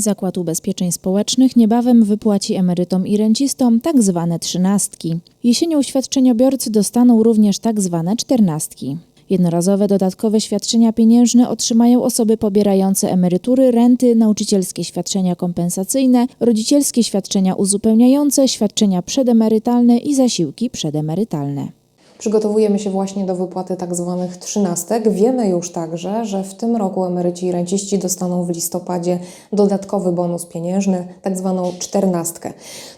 Zakład Ubezpieczeń Społecznych niebawem wypłaci emerytom i rencistom tak zwane trzynastki. Jesienią świadczeniobiorcy dostaną również tak zwane czternastki. Jednorazowe dodatkowe świadczenia pieniężne otrzymają osoby pobierające emerytury, renty, nauczycielskie świadczenia kompensacyjne, rodzicielskie świadczenia uzupełniające, świadczenia przedemerytalne i zasiłki przedemerytalne. Przygotowujemy się właśnie do wypłaty tak zwanych trzynastek. Wiemy już także, że w tym roku emeryci i renciści dostaną w listopadzie dodatkowy bonus pieniężny, tak zwaną czternastkę.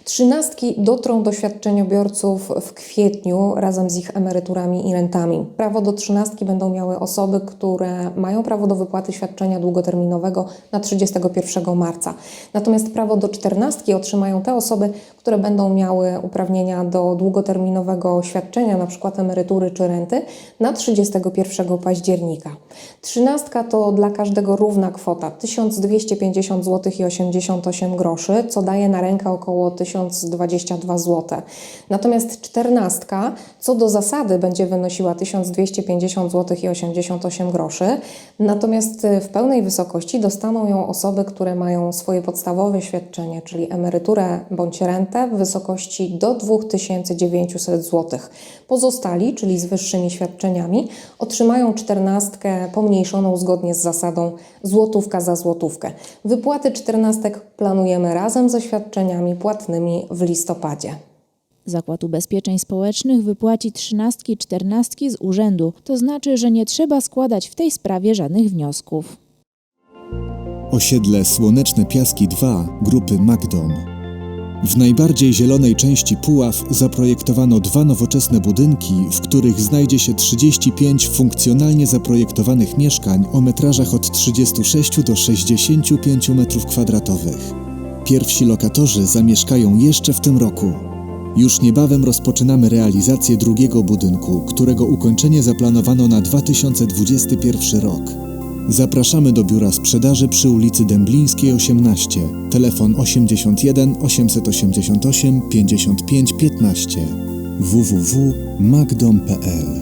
Trzynastki dotrą do świadczeniobiorców w kwietniu razem z ich emeryturami i rentami. Prawo do trzynastki będą miały osoby, które mają prawo do wypłaty świadczenia długoterminowego na 31 marca. Natomiast prawo do czternastki otrzymają te osoby, które będą miały uprawnienia do długoterminowego świadczenia, na przykład emerytury czy renty, na 31 października. Trzynastka to dla każdego równa kwota 1250 zł i 88 groszy, co daje na rękę około 1022 zł. Natomiast czternastka co do zasady będzie wynosiła 1250 zł i 88 groszy, natomiast w pełnej wysokości dostaną ją osoby, które mają swoje podstawowe świadczenie, czyli emeryturę bądź rentę w wysokości do 2900 zł. Pozostali, czyli z wyższymi świadczeniami, otrzymają czternastkę pomniejszoną zgodnie z zasadą złotówka za złotówkę. Wypłaty czternastek planujemy razem ze świadczeniami płatnymi w listopadzie. Zakład Ubezpieczeń Społecznych wypłaci trzynastki, czternastki z urzędu, to znaczy, że nie trzeba składać w tej sprawie żadnych wniosków. Osiedle Słoneczne Piaski 2 grupy Magdom. W najbardziej zielonej części Puław zaprojektowano dwa nowoczesne budynki, w których znajdzie się 35 funkcjonalnie zaprojektowanych mieszkań o metrażach od 36 do 65 m2. Pierwsi lokatorzy zamieszkają jeszcze w tym roku. Już niebawem rozpoczynamy realizację drugiego budynku, którego ukończenie zaplanowano na 2021 rok. Zapraszamy do biura sprzedaży przy ulicy Dęblińskiej 18. Telefon 81 888 55 15 www.magdom.pl